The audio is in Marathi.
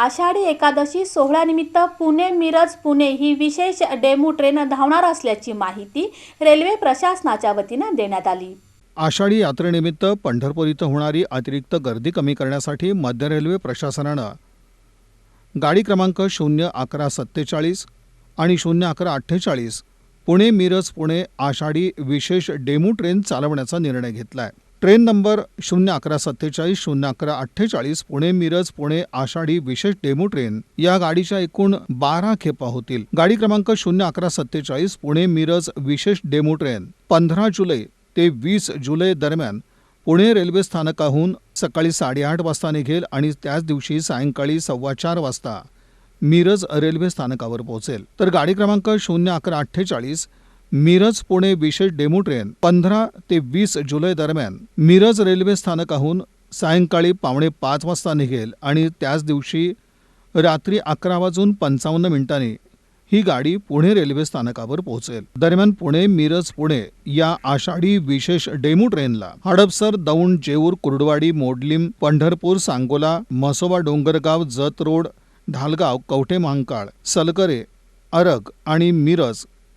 आषाढी एकादशी सोहळ्यानिमित्त पुणे मिरज पुणे ही विशेष डेमू ट्रेन धावणार असल्याची माहिती रेल्वे प्रशासनाच्या वतीनं देण्यात आली. आषाढी यात्रेनिमित्त पंढरपूर इथं होणारी अतिरिक्त गर्दी कमी करण्यासाठी मध्य रेल्वे प्रशासनानं गाडी क्रमांक शून्य अकरा सत्तेचाळीस आणि शून्य अकरा अठ्ठेचाळीस पुणे मिरज पुणे आषाढी विशेष डेमू ट्रेन चालवण्याचा निर्णय घेतला आहे ट्रेन नंबर शून्य अकरा सत्तेचाळीस शून्य अकरा अठ्ठेचाळीस पुणे मिरज पुणे आषाढी विशेष डेमो ट्रेन या गाडीच्या एकूण बारा खेपा होतील. गाडी क्रमांक शून्य अकरा सत्तेचाळीस पुणे मिरज विशेष डेमो ट्रेन पंधरा जुलै ते वीस जुलै दरम्यान पुणे रेल्वे स्थानकाहून सकाळी साडेआठ वाजता निघेल आणि त्याच दिवशी सायंकाळी सव्वा चार वाजता मिरज रेल्वे स्थानकावर पोहोचेल. तर गाडी क्रमांक शून्य अकरा अठ्ठेचाळीस मिरज पुणे विशेष डेमू ट्रेन पंधरा ते वीस जुलै दरम्यान मिरज रेल्वे स्थानकाहून सायंकाळी पावणे पाच वाजता निघेल आणि त्याच दिवशी रात्री अकरा वाजून पंचावन्न मिनिटांनी ही गाडी पुणे रेल्वे स्थानकावर पोहोचेल. दरम्यान पुणे मिरज पुणे या आषाढी विशेष डेमू ट्रेनला हडपसर दौंड जेऊर कुर्डवाडी मोडलीम पंढरपूर सांगोला म्हसोबा डोंगरगाव जत रोड ढालगाव कवठे महांकाळ सलकरे अरग आणि मिरज